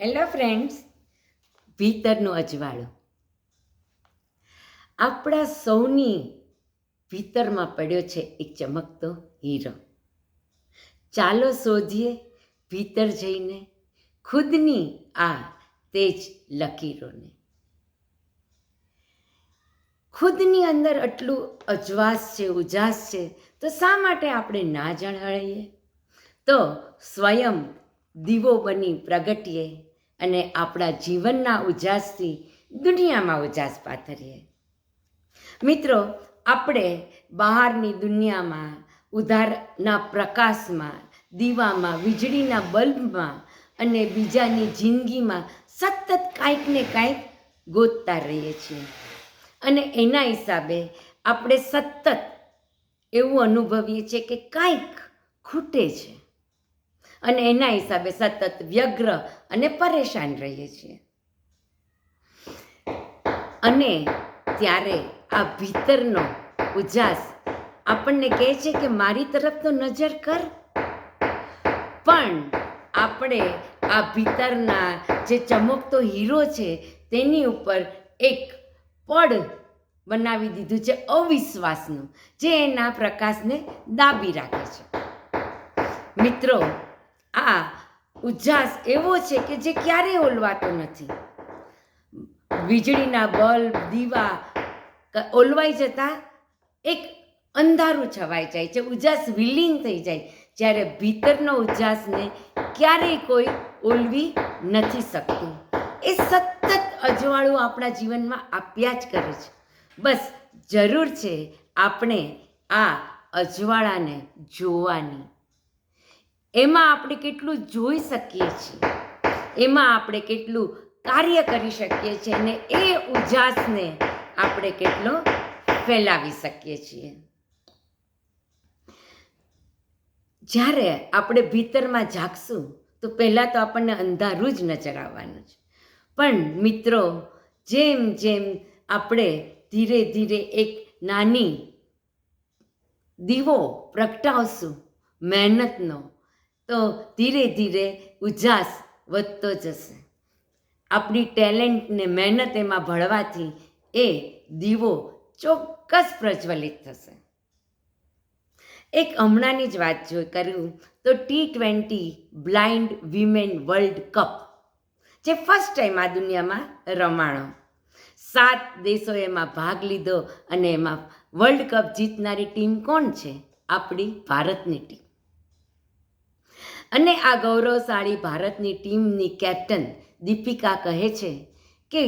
Hello friends ભીતરનું અજવાળું. આપણા સૌની ભીતરમાં પડ્યો છે એક ચમકતો હીરો. ચાલો શોધીએ ભીતર જઈને ખુદની આ તેજ લકીરોને. ખુદની અંદર આટલું અજવાસ છે, ઉજાસ છે, તો શા માટે આપણે ના જણાવીએ તો સ્વયં દીવો બની પ્રગટીએ અને આપણા જીવનના ઉજાસથી દુનિયામાં ઉજાસ પાથરીએ. મિત્રો, આપણે બહારની દુનિયામાં, ઉધારના પ્રકાશમાં, દીવામાં, વીજળીના બલ્બમાં અને બીજાની જિંદગીમાં સતત કાંઈક ને કાંઈક ગોતતા રહીએ છીએ. અને એના હિસાબે આપણે સતત એવું અનુભવીએ છીએ કે કાંઈક ખૂટે છે. અને એના હિસાબે સતત વ્યગ્ર અને પરેશાન રહીએ છીએ. અને ત્યારે આ ભીતરનો ઉજાસ આપણને કહે છે કે મારી તરફ તો નજર કર. પણ આપણે આ ભીતરના જે ચમકતો હીરો છે તેની ઉપર એક પડ બનાવી દીધું છે અવિશ્વાસનું, જે એના પ્રકાશને દાબી રાખે છે. મિત્રો આ ઉજાસ એવો છે કે જે ક્યારેય ઓલવાતો નથી. વીજળીના બલ્બ, દીવા ઓલવાઈ જતા એક અંધારું છવાઈ જાય છે, ઉજાસ વિલીન થઈ જાય. જ્યારે ભીતરનો ઉજાસને ક્યારેય કોઈ ઓલવી નથી શકતું. એ સતત અજવાળું આપણા જીવનમાં આપ્યા જ કરે છે. બસ જરૂર છે આપણે આ અજવાળાને જોવાની. એમાં આપણે કેટલું જોઈ શકીએ છીએ. એમાં આપણે કેટલું કાર્ય કરી શકીએ છીએ અને એ ઉજાસને આપણે કેટલો ફેલાવી શકીએ છીએ. જ્યારે આપણે ભીતરમાં જાગશું, તો પહેલાં તો આપણને અંધારું જ નજર આવવાનું છે. પણ મિત્રો, જેમ જેમ આપણે ધીરે ધીરે એક નાની દીવો પ્રગટાવશું, મહેનતનો તો ધીરે ધીરે ઉજાસ વધતો જશે. આપણી ટેલેન્ટને મહેનત એમાં ભળવાથી એ દીવો ચોક્કસ પ્રજ્વલિત થશે. એક હમણાંની જ વાત જો કરું તો T twenty blind women world cup, જે ફર્સ્ટ ટાઈમ આ દુનિયામાં રમાણો. સાત દેશોએ એમાં ભાગ લીધો અને એમાં વર્લ્ડ કપ જીતનારી ટીમ કોણ છે? આપણી ભારતની ટીમ. અને આ ગૌરવશાળી ભારતની ટીમની કેપ્ટન દીપિકા કહે છે કે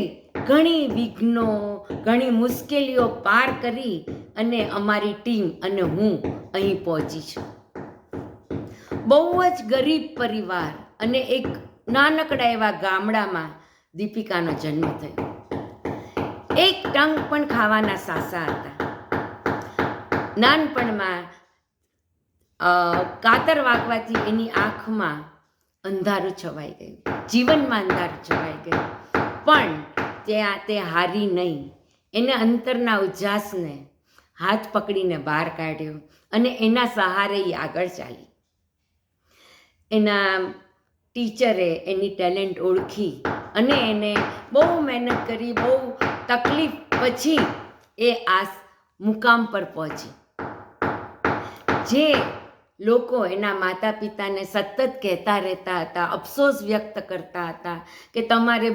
ઘણી વિઘ્નો, ઘણી મુશ્કેલીઓ પાર કરી અને અમારી ટીમ અને હું અહીં પહોંચી છું. બહુ જ ગરીબ પરિવાર અને એક નાનકડા એવા ગામડામાં દીપિકાનો જન્મ થયો. એક ટંક પણ ખાવાના સાસા હતા. નાનપણમાં કાતર વાગવાથી એની આંખમાં અંધારું છવાઈ ગયું. જીવનમાં અંધારું છવાઈ ગયું. પણ ત્યાં તે હારી નહીં. એને અંતરના ઉજાસને હાથ પકડીને બહાર કાઢ્યો અને એના સહારે એ આગળ ચાલી. એના ટીચરે એની ટેલેન્ટ ઓળખી અને એને બહુ મહેનત કરી, બહુ તકલીફ પછી એ આ મુકામ પર પહોંચી. જે લોકો એના માતા પિતાને સતત કહેતા રહેતા હતા, અફસોસ વ્યક્ત કરતા હતા કે તમારે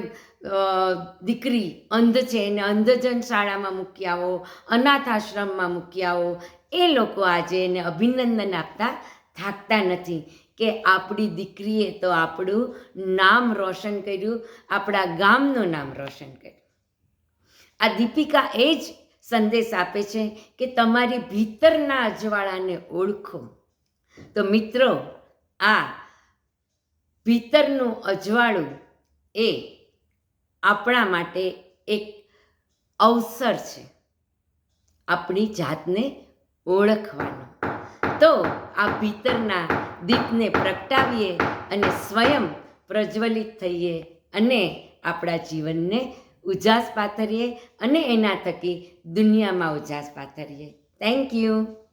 દીકરી અંધ છે, એને અંધજન શાળામાં મૂકી આવો, અનાથ આશ્રમમાં મૂકી આવો. એ લોકો આજે એને અભિનંદન આપતા થાકતા નથી કે આપણી દીકરીએ તો આપણું નામ રોશન કર્યું, આપણા ગામનું નામ રોશન કર્યું. આ દીપિકા એ જ સંદેશ આપે છે કે તમારી ભીતરના અજવાળાને ઓળખો. તો મિત્રો, આ ભીતરનું અજવાળું એ આપણા માટે એક અવસર છે આપણી જાતને ઓળખવાનો. તો આ ભીતરના દીપને પ્રગટાવીએ અને સ્વયં પ્રજ્વલિત થઈએ અને આપણા જીવનને ઉજાસ પાથરીએ અને એના થકી દુનિયામાં ઉજાસ પાથરીએ. Thank you